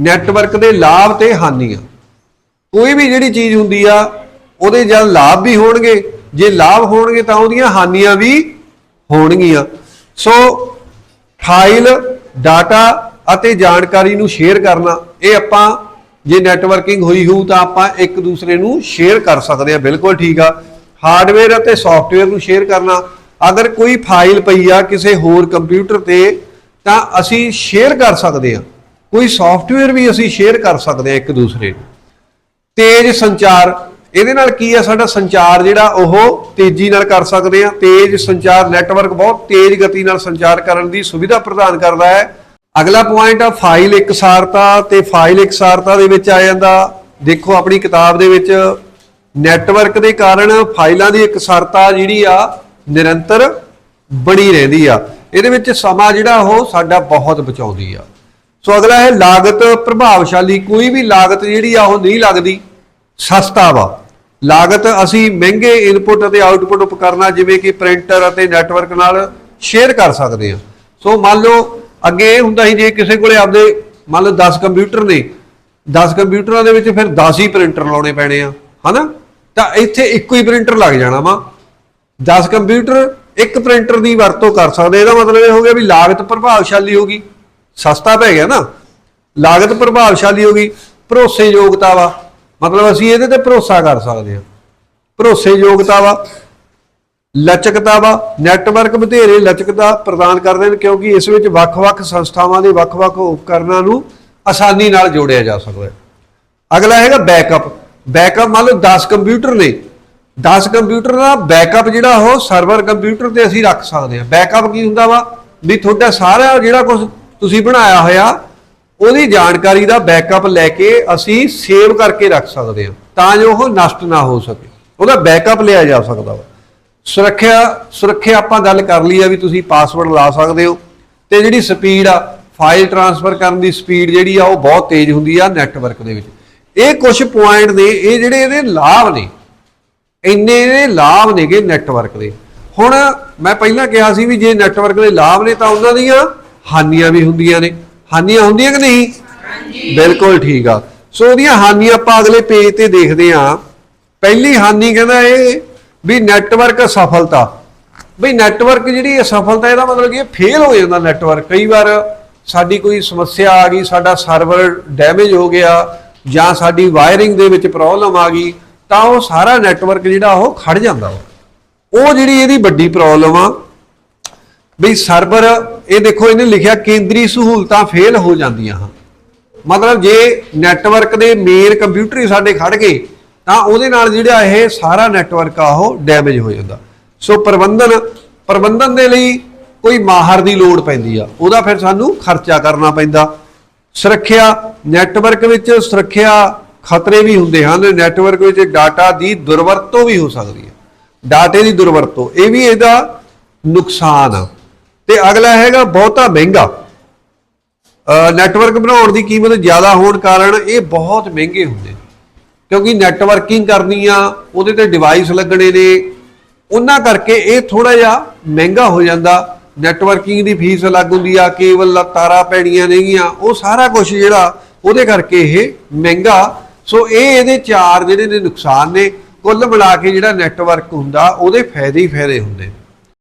Network ਦੇ ਲਾਭ ਤੇ ਹਾਨੀਆਂ ਕੋਈ ਵੀ ਜਿਹੜੀ ਚੀਜ਼ ਹੁੰਦੀ ਆ, ਉਹਦੇ ਜਦ ਲਾਭ ਵੀ ਹੋਣਗੇ। ਜੇ ਲਾਭ ਹੋਣਗੇ ਤਾਂ ਉਹਦੀਆਂ ਹਾਨੀਆਂ ਵੀ ਹੋਣਗੀਆਂ। ਸੋ ਫਾਈਲ, ਡਾਟਾ ਅਤੇ ਜਾਣਕਾਰੀ ਨੂੰ ਸ਼ੇਅਰ ਕਰਨਾ, ਇਹ ਆਪਾਂ ਜੇ ਨੈਟਵਰਕਿੰਗ ਹੋਈ ਹੋਊ ਤਾਂ ਆਪਾਂ ਇੱਕ ਦੂਸਰੇ ਨੂੰ ਸ਼ੇਅਰ ਕਰ ਸਕਦੇ ਆ। ਬਿਲਕੁਲ ਠੀਕ ਆ। ਹਾਰਡਵੇਅਰ ਅਤੇ ਸੌਫਟਵੇਅਰ ਨੂੰ ਸ਼ੇਅਰ ਕਰਨਾ। ਅਗਰ ਕੋਈ ਫਾਈਲ ਪਈ ਆ ਕਿਸੇ ਹੋਰ ਕੰਪਿਊਟਰ ਤੇ, ਤਾਂ ਅਸੀਂ ਸ਼ੇਅਰ ਕਰ ਸਕਦੇ ਆ। ਕੋਈ ਸੌਫਟਵੇਅਰ ਵੀ ਅਸੀਂ ਸ਼ੇਅਰ ਕਰ ਸਕਦੇ ਆ ਇੱਕ ਦੂਸਰੇ ਨੂੰ। ਤੇਜ਼ ਸੰਚਾਰ, ਇਹਦੇ ਨਾਲ ਕੀ ਆ, ਸਾਡਾ ਸੰਚਾਰ ਜਿਹੜਾ ਉਹ ਤੇਜ਼ੀ ਨਾਲ ਕਰ ਸਕਦੇ ਆ ਤੇਜ਼ ਸੰਚਾਰ ਨੈਟਵਰਕ ਬਹੁਤ ਤੇਜ਼ ਗਤੀ ਨਾਲ ਸੰਚਾਰ ਕਰਨ ਦੀ ਸੁਵਿਧਾ ਪ੍ਰਦਾਨ ਕਰਦਾ ਹੈ। ਅਗਲਾ ਪੁਆਇੰਟ ਆ ਫਾਈਲ ਇਕਸਾਰਤਾ ਤੇ ਫਾਈਲ ਇਕਸਾਰਤਾ ਦੇ ਵਿੱਚ ਆ ਜਾਂਦਾ। ਦੇਖੋ ਆਪਣੀ ਕਿਤਾਬ ਦੇ ਵਿੱਚ ਨੈਟਵਰਕ ਦੇ ਕਾਰਨ ਫਾਈਲਾਂ ਦੀ ਇਕਸਾਰਤਾ ਜਿਹੜੀ ਆ, ਨਿਰੰਤਰ ਬਣੀ ਰਹਿੰਦੀ ਆ। ਇਹਦੇ ਵਿੱਚ ਸਮਾਂ ਜਿਹੜਾ ਉਹ ਸਾਡਾ ਬਹੁਤ ਬਚਾਉਂਦੀ ਆ। ਸੋ ਅਗਲਾ ਹੈ, ਲਾਗਤ ਪ੍ਰਭਾਵਸ਼ਾਲੀ। ਕੋਈ ਵੀ ਲਾਗਤ ਜਿਹੜੀ ਆ, ਉਹ ਨਹੀਂ ਲੱਗਦੀ, ਸਸਤਾ ਵਾ। ਲਾਗਤ ਅਸੀਂ ਮਹਿੰਗੇ ਇਨਪੁਟ ਅਤੇ ਆਉਟਪੁੱਟ ਉਪਕਰਨਾਂ, ਜਿਵੇਂ ਕਿ ਪ੍ਰਿੰਟਰ ਅਤੇ ਨੈਟਵਰਕ ਨਾਲ ਸ਼ੇਅਰ ਕਰ ਸਕਦੇ ਹਾਂ। ਸੋ ਮੰਨ ਲਓ, ਅੱਗੇ ਇਹ ਹੁੰਦਾ ਸੀ, ਜੇ ਕਿਸੇ ਕੋਲੇ ਆਪਦੇ, ਮੰਨ ਲਓ 10 ਕੰਪਿਊਟਰ ਨੇ 10 ਕੰਪਿਊਟਰਾਂ ਦੇ ਵਿੱਚ ਫਿਰ 10 ਹੀ ਪ੍ਰਿੰਟਰ ਲਾਉਣੇ ਪੈਣੇ ਆ, ਹਨਾ? ਤਾਂ ਇੱਥੇ ਇੱਕੋ ਹੀ ਪ੍ਰਿੰਟਰ ਲੱਗ ਜਾਣਾ ਵਾ। 10 ਕੰਪਿਊਟਰ ਇੱਕ ਪ੍ਰਿੰਟਰ ਦੀ ਵਰਤੋਂ ਕਰ ਸਕਦੇ ਇਹਦਾ ਮਤਲਬ ਇਹ ਹੋ ਗਿਆ ਵੀ ਲਾਗਤ ਪ੍ਰਭਾਵਸ਼ਾਲੀ ਹੋਗੀ ਸਸਤਾ ਪੈ ਗਿਆ ਨਾ। ਲਾਗਤ ਪ੍ਰਭਾਵਸ਼ਾਲੀ ਹੋ ਗਈ। ਭਰੋਸੇਯੋਗਤਾ ਵਾ। ਮਤਲਬ ਅਸੀਂ ਇਹਦੇ ਤੇ ਭਰੋਸਾ ਕਰ ਸਕਦੇ ਹਾਂ। ਭਰੋਸੇਯੋਗਤਾ ਵਾ। ਲਚਕਤਾ ਵਾ। ਨੈਟਵਰਕ ਬਥੇਰੇ ਲਚਕਤਾ ਪ੍ਰਦਾਨ ਕਰਦੇ ਨੇ ਕਿਉਂਕਿ ਇਸ ਵਿੱਚ ਵੱਖ-ਵੱਖ ਸੰਸਥਾਵਾਂ ਦੇ ਵੱਖ-ਵੱਖ ਉਪਕਰਨਾਂ ਨੂੰ ਆਸਾਨੀ ਨਾਲ ਜੋੜਿਆ ਜਾ ਸਕਦਾ ਹੈ। ਅਗਲਾ ਹੈਗਾ ਬੈਕਅਪ। ਬੈਕਅਪ ਮੰਨ ਲਓ 10 ਕੰਪਿਊਟਰ ਨੇ। 10 ਕੰਪਿਊਟਰ ਦਾ ਬੈਕਅਪ ਜਿਹੜਾ ਉਹ ਸਰਵਰ ਕੰਪਿਊਟਰ ਤੇ ਅਸੀਂ ਰੱਖ ਸਕਦੇ ਹਾਂ। ਬੈਕਅਪ ਕੀ ਹੁੰਦਾ ਵਾ? ਵੀ ਤੁਹਾਡਾ ਸਾਰਾ ਜਿਹੜਾ ਕੁਝ ਤੁਸੀਂ ਬਣਾਇਆ ਹੋਇਆ, ਉਹਦੀ ਜਾਣਕਾਰੀ ਦਾ ਬੈਕਅਪ ਲੈ ਕੇ ਅਸੀਂ ਸੇਵ ਕਰਕੇ ਰੱਖ ਸਕਦੇ ਹਾਂ, ਤਾਂ ਜੋ ਉਹ ਨਸ਼ਟ ਨਾ ਹੋ ਸਕੇ। ਉਹਦਾ ਬੈਕਅਪ ਲਿਆ ਜਾ ਸਕਦਾ ਵਾ। ਸੁਰੱਖਿਆ ਸੁਰੱਖਿਆ ਆਪਾਂ ਗੱਲ ਕਰ ਲਈ ਆ ਵੀ ਤੁਸੀਂ ਪਾਸਵਰਡ ਲਾ ਸਕਦੇ ਹੋ, ਤੇ ਜਿਹੜੀ ਸਪੀਡ ਆ ਫਾਈਲ ਟ੍ਰਾਂਸਫਰ ਕਰਨ ਦੀ ਸਪੀਡ ਜਿਹੜੀ ਆ, ਉਹ ਬਹੁਤ ਤੇਜ਼ ਹੁੰਦੀ ਆ ਨੈਟਵਰਕ ਦੇ ਵਿੱਚ। ਇਹ ਕੁਝ ਪੁਆਇੰਟ ਨੇ, ਇਹ ਜਿਹੜੇ ਇਹਦੇ ਲਾਭ ਨੇ, ਇੰਨੇ ਇਹਦੇ ਲਾਭ ਨੇਗੇ ਨੈਟਵਰਕ ਦੇ। ਹੁਣ ਮੈਂ ਪਹਿਲਾਂ ਕਿਹਾ ਸੀ ਵੀ ਜੇ ਨੈਟਵਰਕ ਦੇ ਲਾਭ ਨੇ ਤਾਂ ਉਹਨਾਂ ਦੀਆਂ ਹਾਨੀਆਂ ਵੀ ਹੁੰਦੀਆਂ ਨੇ। ਹਾਨੀਆਂ ਹੁੰਦੀਆਂ ਕਿ ਨਹੀਂ? ਬਿਲਕੁਲ ਠੀਕ ਆ। ਸੋ ਉਹਦੀਆਂ ਹਾਨੀਆਂ ਆਪਾਂ ਅਗਲੇ ਪੇਜ ਤੇ ਦੇਖਦੇ ਆ ਪਹਿਲੀ ਹਾਨੀ ਕਹਿੰਦਾ ਇਹ ਵੀ ਨੈਟਵਰਕ ਅਸਫਲਤਾ ਬਈ ਨੈਟਵਰਕ ਜਿਹੜੀ ਅਸਫਲਤਾ ਇਹਦਾ ਮਤਲਬ ਕਿ ਹੈ ਫੇਲ ਹੋ ਜਾਂਦਾ ਨੈਟਵਰਕ ਕਈ ਵਾਰ ਸਾਡੀ ਕੋਈ ਸਮੱਸਿਆ ਆ ਗਈ, ਸਾਡਾ ਸਰਵਰ ਡੈਮੇਜ ਹੋ ਗਿਆ ਜਾਂ ਸਾਡੀ ਵਾਇਰਿੰਗ ਦੇ ਵਿੱਚ ਪ੍ਰੋਬਲਮ ਆ ਗਈ, ਤਾਂ ਉਹ ਸਾਰਾ ਨੈਟਵਰਕ ਜਿਹੜਾ ਉਹ ਖੜ ਜਾਂਦਾ ਵਾ। ਉਹ ਜਿਹੜੀ ਇਹਦੀ ਵੱਡੀ ਪ੍ਰੋਬਲਮ ਆ ਵੀ ਸਰਵਰ, ਇਹ ਦੇਖੋ, ਇਹਨੇ ਲਿਖਿਆ ਕੇਂਦਰੀ ਸਹੂਲਤਾਂ ਫੇਲ ਹੋ ਜਾਂਦੀਆਂ ਹਨ। ਮਤਲਬ ਜੇ ਨੈਟਵਰਕ ਦੇ ਮੇਨ ਕੰਪਿਊਟਰ ਹੀ ਸਾਡੇ ਖੜ ਗਏ, ਤਾਂ ਉਹਦੇ ਨਾਲ ਜਿਹੜਾ ਇਹ ਸਾਰਾ ਨੈਟਵਰਕ ਆ, ਉਹ ਡੈਮੇਜ ਹੋ ਜਾਂਦਾ। ਸੋ ਪ੍ਰਬੰਧਨ ਪ੍ਰਬੰਧਨ ਦੇ ਲਈ ਕੋਈ ਮਾਹਰ ਦੀ ਲੋੜ ਪੈਂਦੀ ਆ। ਉਹਦਾ ਫਿਰ ਸਾਨੂੰ ਖਰਚਾ ਕਰਨਾ ਪੈਂਦਾ। ਸੁਰੱਖਿਆ ਨੈਟਵਰਕ ਵਿੱਚ ਸੁਰੱਖਿਆ ਖਤਰੇ ਵੀ ਹੁੰਦੇ ਹਨ। ਨੈਟਵਰਕ ਵਿੱਚ ਡਾਟਾ ਦੀ ਦੁਰਵਰਤੋਂ ਵੀ ਹੋ ਸਕਦੀ ਹੈ। ਡਾਟੇ ਦੀ ਦੁਰਵਰਤੋਂ, ਇਹ ਵੀ ਇਹਦਾ ਨੁਕਸਾਨ ਆ। ਤੇ ਅਗਲਾ ਹੈਗਾ ਬਹੁਤਾ ਮਹਿੰਗਾ। ਨੈਟਵਰਕ ਬਣਾਉਣ ਦੀ ਕੀਮਤ ਜ਼ਿਆਦਾ ਹੋਣ ਕਾਰਨ ਇਹ ਬਹੁਤ ਮਹਿੰਗੇ ਹੁੰਦੇ ਨੇ। ਕਿਉਂਕਿ ਨੈਟਵਰਕਿੰਗ ਕਰਨੀ ਆ, ਉਹਦੇ ਤੇ ਡਿਵਾਈਸ ਲੱਗਣੇ ਨੇ। ਉਹਨਾਂ ਕਰਕੇ ਇਹ ਥੋੜਾ ਜਿਹਾ ਮਹਿੰਗਾ ਹੋ ਜਾਂਦਾ। ਨੈਟਵਰਕਿੰਗ ਦੀ ਫੀਸ ਅਲੱਗ ਹੁੰਦੀ ਆ, ਕੇਵਲ ਤਾਰਾਂ ਪੈਣੀਆਂ ਨੇਗੀਆਂ, ਉਹ ਸਾਰਾ ਕੁਝ ਜਿਹੜਾ ਉਹਦੇ ਕਰਕੇ ਇਹ ਮਹਿੰਗਾ। ਸੋ ਇਹ ਇਹਦੇ ਚਾਰ ਜਿਹੜੇ ਨੇ ਨੁਕਸਾਨ ਨੇ। ਕੁੱਲ ਮਿਲਾ ਕੇ ਜਿਹੜਾ ਨੈਟਵਰਕ ਹੁੰਦਾ, ਉਹਦੇ ਫਾਇਦੇ ਹੀ ਫਾਇਦੇ ਹੁੰਦੇ ਨੇ।